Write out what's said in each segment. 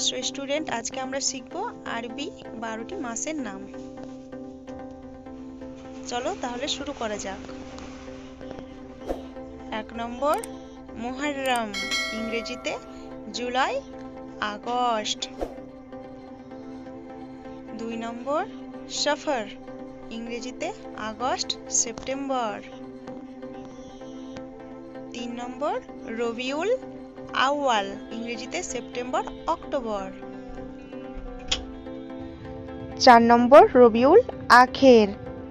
So student আজকে আমরা শিখব আরবি বারোটি মাসের নাম। চলো তাহলে শুরু করা যাক। এক নম্বর, মুহররম, ইংরেজিতে জুলাই, আগস্ট। দুই নম্বর, সফর, ইংরেজিতে আগস্ট, সেপ্টেম্বর। তিন নম্বর, রবিউল আউয়াল, ইংরেজিতে সেপ্টেম্বর, অক্টোবর। চার নম্বর, রবিউল আখের,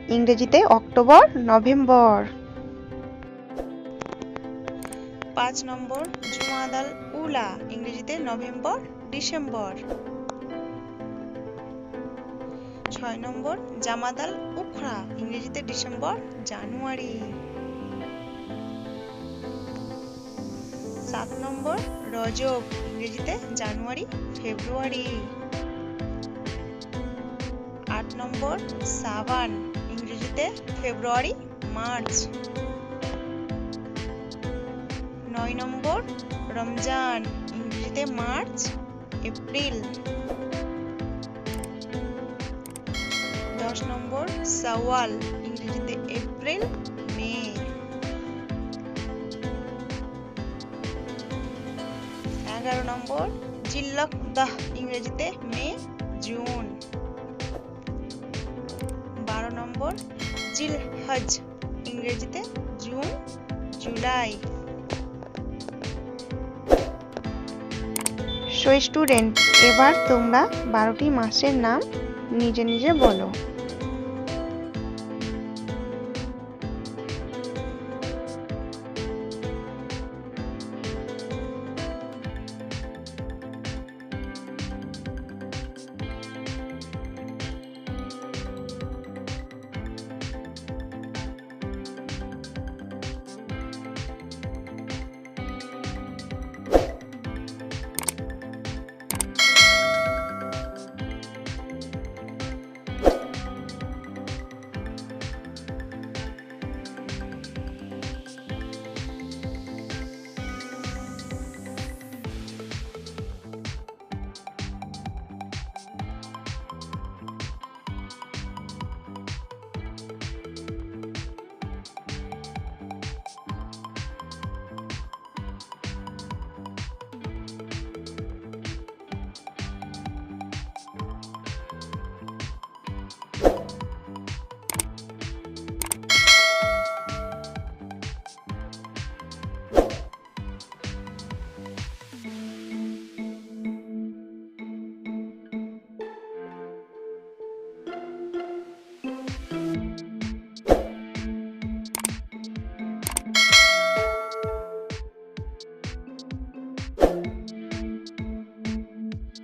ইংরেজিতে অক্টোবর, নভেম্বর। পাঁচ নম্বর জুমাদাল উলা, ইংরেজিতে নভেম্বর, ডিসেম্বর। ছয় নম্বর জামাদাল উখরা, ইংরেজিতে ডিসেম্বর, জানুয়ারি। সাত নম্বর, রজব, ইংরেজিতে জানুয়ারি, ফেব্রুয়ারি। আট নম্বর, সাবান, ইংরেজিতে ফেব্রুয়ারি, মার্চ। নয় নম্বর, রমজান, ইংরেজিতে মার্চ, এপ্রিল। দশ নম্বর, সাওয়াল, ইংরেজিতে এপ্রিল এগারো নম্বর, জিল্লক দাহ ইংরেজিতে মে, জুন। বারো নম্বর জিল হজ ইংরেজিতে জুন, জুলাই। সো, স্টুডেন্ট, এবার তোমরা বারোটি মাসের নাম নিজে নিজে বলো।